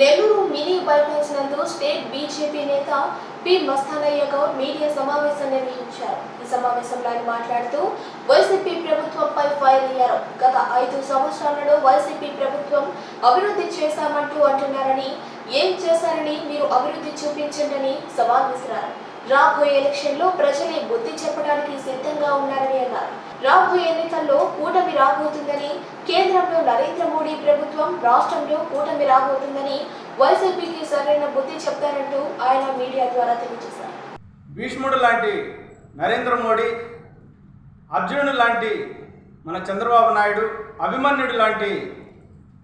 Nellore mini bypass నందు state BJP నేత P. Mastanaiah Goud media సమావేశం నిర్వహించారు. ఈ సమావేశంలో ఆయన మాట్లాడుతూ వైసీపీ ప్రభుత్వంపై ఫైర్ అయ్యారు. గత ఐదు సంవత్సరాలలో వైసీపీ ప్రభుత్వం అభివృద్ధి చేశామంటూ అంటున్నారని ఏం చేశారని మీరు అభివృద్ధి చూపించండి సవాల్ విసిరారు. రాబోయే ఎలక్షన్లో ప్రజలే బుద్ధి చెప్పడానికి సిద్ధంగా ఉన్నారని అన్నారు. రాబోయే ఎన్నికల్లో కూటమి రాబోతుందని కేంద్రంలో నరేంద్ర మోడీ ప్రభుత్వం రాష్ట్రంలో కూటమి రాబోతుందని వైసీపీకి సరైన బుద్ధి చెప్తారంటూ ఆయన మీడియా ద్వారా తెలియజేశారు. భీష్ముడు లాంటి నరేంద్ర మోడీ అర్జునుడు లాంటి మన చంద్రబాబు నాయుడు అభిమన్యుడు లాంటి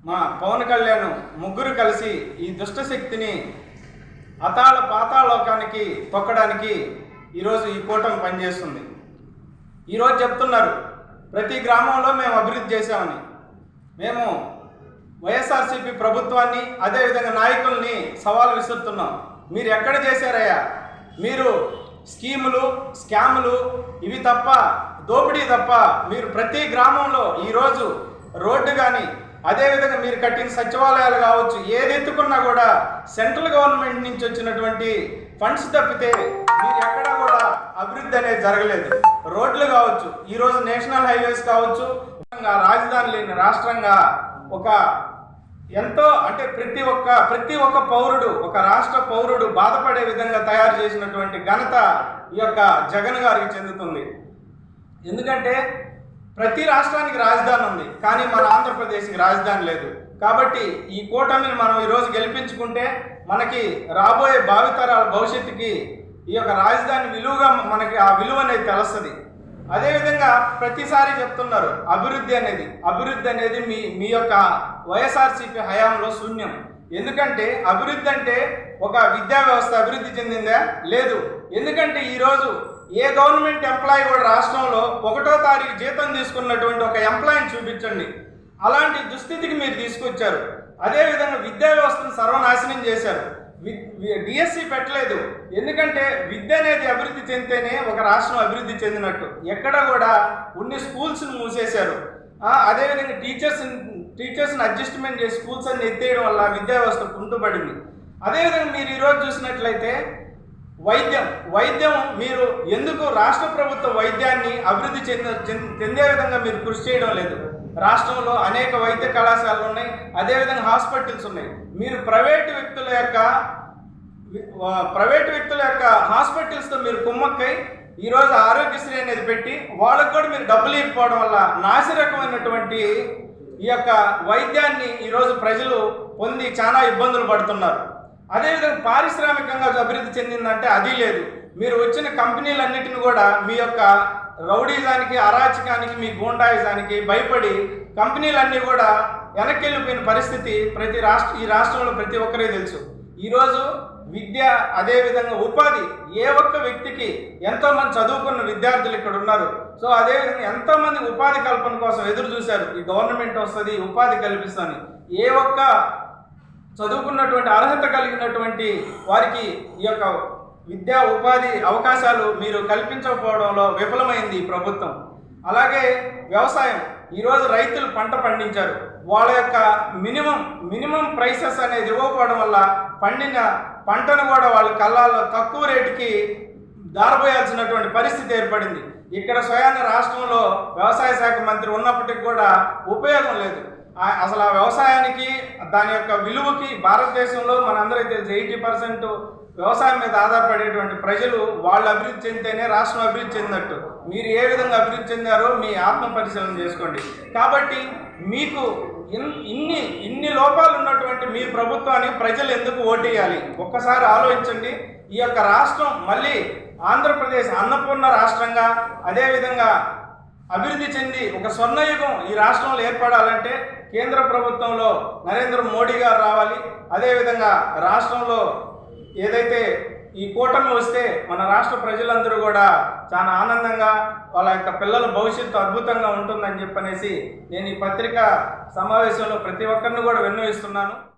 మా పవన్ కళ్యాణ్ ముగ్గురు కలిసి ఈ దుష్టశక్తిని అతాళ పాతాళలోకానికి తొక్కడానికి ఈరోజు ఈ కూటమి పనిచేస్తుంది. ఈరోజు చెప్తున్నారు ప్రతి గ్రామంలో మేము అభివృద్ధి చేశామని. మేము వైఎస్ఆర్సీపీ ప్రభుత్వాన్ని అదేవిధంగా నాయకుల్ని సవాల్ విసురుతున్నాం. మీరు ఎక్కడ చేశారయ్యా? మీరు స్కీములు స్కాములు ఇవి తప్ప దోపిడీ తప్ప మీరు ప్రతి గ్రామంలో ఈరోజు రోడ్డు కానీ అదేవిధంగా మీరు కట్టిన సచివాలయాలు కావచ్చు ఏది ఎత్తుకున్నా కూడా సెంట్రల్ గవర్నమెంట్ నుంచి వచ్చినటువంటి ఫండ్స్ తప్పితే మీరు ఎక్కడా కూడా అభివృద్ధి అనేది జరగలేదు. రోడ్లు కావచ్చు ఈరోజు నేషనల్ హైవేస్ కావచ్చు రాజధాని లేని రాష్ట్రంగా ఒక ఎంతో అంటే ప్రతి ఒక్క ప్రతి ఒక్క పౌరుడు ఒక రాష్ట్ర పౌరుడు బాధపడే విధంగా తయారు చేసినటువంటి ఘనత ఈ యొక్క జగన్ గారికి చెందుతుంది. ఎందుకంటే ప్రతి రాష్ట్రానికి రాజధాని ఉంది కానీ మన ఆంధ్రప్రదేశ్కి రాజధాని లేదు. కాబట్టి ఈ కూటమిని మనం ఈరోజు గెలిపించుకుంటే మనకి రాబోయే భావితరాల భవిష్యత్తుకి ఈ యొక్క రాజధాని విలువగా మనకి ఆ విలువ అనేది తెలుస్తుంది. అదేవిధంగా ప్రతిసారి చెప్తున్నారు అభివృద్ధి అనేది అభివృద్ధి అనేది మీ మీ యొక్క వైఎస్ఆర్సీపీ హయాంలో శూన్యం. ఎందుకంటే అభివృద్ధి అంటే ఒక విద్యా వ్యవస్థ అభివృద్ధి చెందిందా? లేదు. ఎందుకంటే ఈరోజు ఏ గవర్నమెంట్ ఎంప్లాయీ కూడా రాష్ట్రంలో ఒకటో తారీఖు జీతం తీసుకున్నటువంటి ఒక ఎంప్లాయీని చూపించండి. అలాంటి దుస్థితికి మీరు తీసుకొచ్చారు. అదేవిధంగా విద్యా వ్యవస్థను సర్వనాశనం చేశారు. డిఎస్సి పెట్టలేదు. ఎందుకంటే విద్య అనేది అభివృద్ధి చెందితేనే ఒక రాష్ట్రం అభివృద్ధి చెందినట్టు. ఎక్కడ కూడా ఉన్ని స్కూల్స్ని మూసేశారు. అదేవిధంగా టీచర్స్ టీచర్స్ని అడ్జస్ట్మెంట్ చేసి స్కూల్స్ అన్ని ఎత్తేయడం వల్ల విద్యా వ్యవస్థ కుంటుపడింది. అదేవిధంగా మీరు ఈరోజు చూసినట్లయితే వైద్యం. వైద్యం మీరు ఎందుకు రాష్ట్ర ప్రభుత్వ వైద్యాన్ని అభివృద్ధి చెంద చెందే విధంగా మీరు కృషి చేయడం లేదు? రాష్ట్రంలో అనేక వైద్య కళాశాలలు ఉన్నాయి అదేవిధంగా హాస్పిటల్స్ ఉన్నాయి. మీరు ప్రైవేటు వ్యక్తుల యొక్క ప్రైవేట్ వ్యక్తుల యొక్క హాస్పిటల్స్తో మీరు కుమ్మక్కై ఈరోజు ఆరోగ్యశ్రీ అనేది పెట్టి వాళ్ళకు కూడా మీరు డబ్బులు ఇవ్వకపోవడం వల్ల నాసిరకమైనటువంటి ఈ యొక్క వైద్యాన్ని ఈరోజు ప్రజలు పొంది చాలా ఇబ్బందులు పడుతున్నారు. అదేవిధంగా పారిశ్రామికంగా అభివృద్ధి చెందిందంటే అది లేదు. మీరు వచ్చిన కంపెనీలన్నిటిని కూడా మీ యొక్క రౌడీజానికి అరాచకానికి మీ గూండాయిజానికి భయపడి కంపెనీలన్నీ కూడా వెనక్కి వెళ్ళిపోయిన పరిస్థితి ప్రతి రాష్ట్ర ఈ రాష్ట్రంలో ప్రతి ఒక్కరికి తెలుసు. ఈరోజు విద్య అదేవిధంగా ఉపాధి ఏ ఒక్క వ్యక్తికి ఎంతోమంది చదువుకున్న విద్యార్థులు ఇక్కడ ఉన్నారు. సో అదేవిధంగా ఎంతోమంది ఉపాధి కల్పన కోసం ఎదురు చూశారు. ఈ గవర్నమెంట్ వస్తుంది ఉపాధి కల్పిస్తుంది ఏ ఒక్క చదువుకున్నటువంటి అర్హత కలిగినటువంటి వారికి ఈ యొక్క విద్యా ఉపాధి అవకాశాలు మీరు కల్పించకపోవడంలో విఫలమైంది ప్రభుత్వం. అలాగే వ్యవసాయం ఈరోజు రైతులు పంట పండించారు. వాళ్ళ యొక్క మినిమం మినిమం ప్రైసెస్ అనేది ఇవ్వకపోవడం వల్ల పండిన పంటను కూడా వాళ్ళ కళ్ళాల్లో తక్కువ రేటుకి దారబోయాల్సినటువంటి పరిస్థితి ఏర్పడింది. ఇక్కడ స్వయాన రాష్ట్రంలో వ్యవసాయ శాఖ మంత్రి ఉన్నప్పటికి కూడా ఉపయోగం లేదు. అసలు ఆ వ్యవసాయానికి దాని యొక్క విలువకి భారతదేశంలో మనందరికీ తెలుసు ఎయిటీ పర్సెంట్ వ్యవసాయం మీద ఆధారపడేటువంటి ప్రజలు వాళ్ళు అభివృద్ధి చెందితేనే రాష్ట్రం అభివృద్ధి చెందినట్టు. మీరు ఏ విధంగా అభివృద్ధి చెందారో మీ ఆత్మ పరిశీలన చేసుకోండి. కాబట్టి మీకు ఇన్- ఇన్ని ఇన్ని లోపాలు ఉన్నటువంటి మీ ప్రభుత్వాన్ని ప్రజలు ఎందుకు ఓటేయాలి? ఒక్కసారి ఆలోచించండి. ఈ యొక్క రాష్ట్రం మళ్ళీ ఆంధ్రప్రదేశ్ అన్నపూర్ణ రాష్ట్రంగా అదేవిధంగా అభివృద్ధి చెంది ఒక స్వర్ణయుగం ఈ రాష్ట్రంలో ఏర్పడాలంటే కేంద్ర ప్రభుత్వంలో నరేంద్ర మోడీ గారు రావాలి. అదేవిధంగా రాష్ట్రంలో ఏదైతే ఈ కూటమి వస్తే మన రాష్ట్ర ప్రజలందరూ కూడా చాలా ఆనందంగా వాళ్ళ యొక్క పిల్లల భవిష్యత్తు అద్భుతంగా ఉంటుందని చెప్పనేసి నేను ఈ పత్రిక సమావేశంలో ప్రతి ఒక్కరిని కూడా విన్నవిస్తున్నాను.